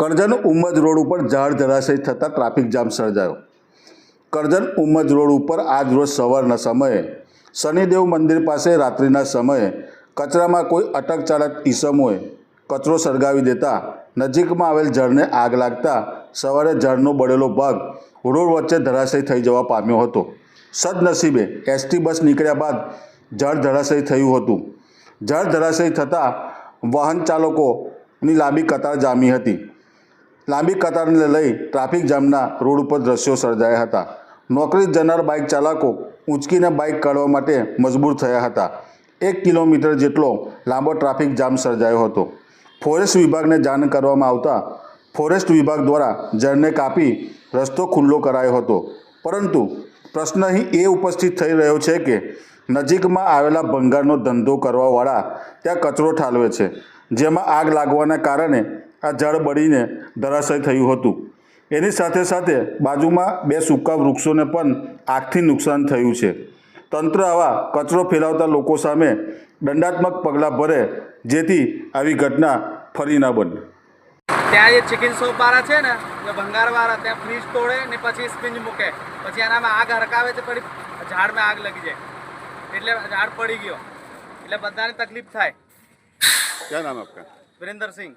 Karjan Umad road ઉપર ઝાડ ધરાશય થતાં ટ્રાફિક જામ સર્જાયો. કરજણ ઉમદ રોડ ઉપર આજ રોજ સવારના સમયે શનિદેવ મંદિર પાસે રાત્રિના સમયે કચરામાં કોઈ અટક ચાલક ઈસમોએ કચરો સળગાવી દેતા નજીકમાં આવેલ ઝાડને આગ લાગતા સવારે ઝાડનો બળેલો ભાગ રોડ વચ્ચે ધરાશય થઈ જવા પામ્યો હતો. સદનસીબે એસટી બસ નીકળ્યા બાદ ઝાડ ધરાશય થયું હતું. ઝાડ ધરાશય થતાં વાહન ચાલકોની લાંબી કતાર જામી હતી. લાંબી કતારને લઈ ટ્રાફિક જામના રોડ ઉપર દ્રશ્યો સર્જાયા હતા. નોકરી જનાર બાઇક ચાલકો ઊંચકીને બાઇક કાઢવા માટે મજબૂર થયા હતા. એક કિલોમીટર જેટલો લાંબો ટ્રાફિક જામ સર્જાયો હતો. ફોરેસ્ટ વિભાગને જાણ કરવામાં આવતા ફોરેસ્ટ વિભાગ દ્વારા જળને કાપી રસ્તો ખુલ્લો કરાયો હતો. પરંતુ પ્રશ્ન અહીં એ ઉપસ્થિત થઈ રહ્યો છે કે નજીકમાં આવેલા ભંગારનો ધંધો કરવાવાળા ત્યાં કચરો ઠાલવે છે, જેમાં આગ લાગવાના કારણે આ ઝાડ બળીને ધરાશય થયું હતું. એની સાથે સાથે બાજુમાં બે સૂકા વૃક્ષોને પણ આગથી નુકસાન થયું છે. તંત્ર આવા કચરો ફેલાવતા લોકો સામે દંડાત્મક પગલાં ભરે જેથી આવી ઘટના ફરી ના બને. ત્યાં જે ચિકન શોપ વાળા છે ને જે ભંગાર વાળા ત્યાં ફ્રીજ તોડે ને પછી સ્પિંજ મૂકે. પછી એનામાં આગ હરકાવે છે પછી ઝાડમાં આગ લાગી જાય. એટલે ઝાડ પડી ગયો. એટલે બધાને તકલીફ થાય. ક્યાં નામ આપકા? વિરેન્દ્ર સિંહ